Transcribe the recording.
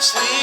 Sleep.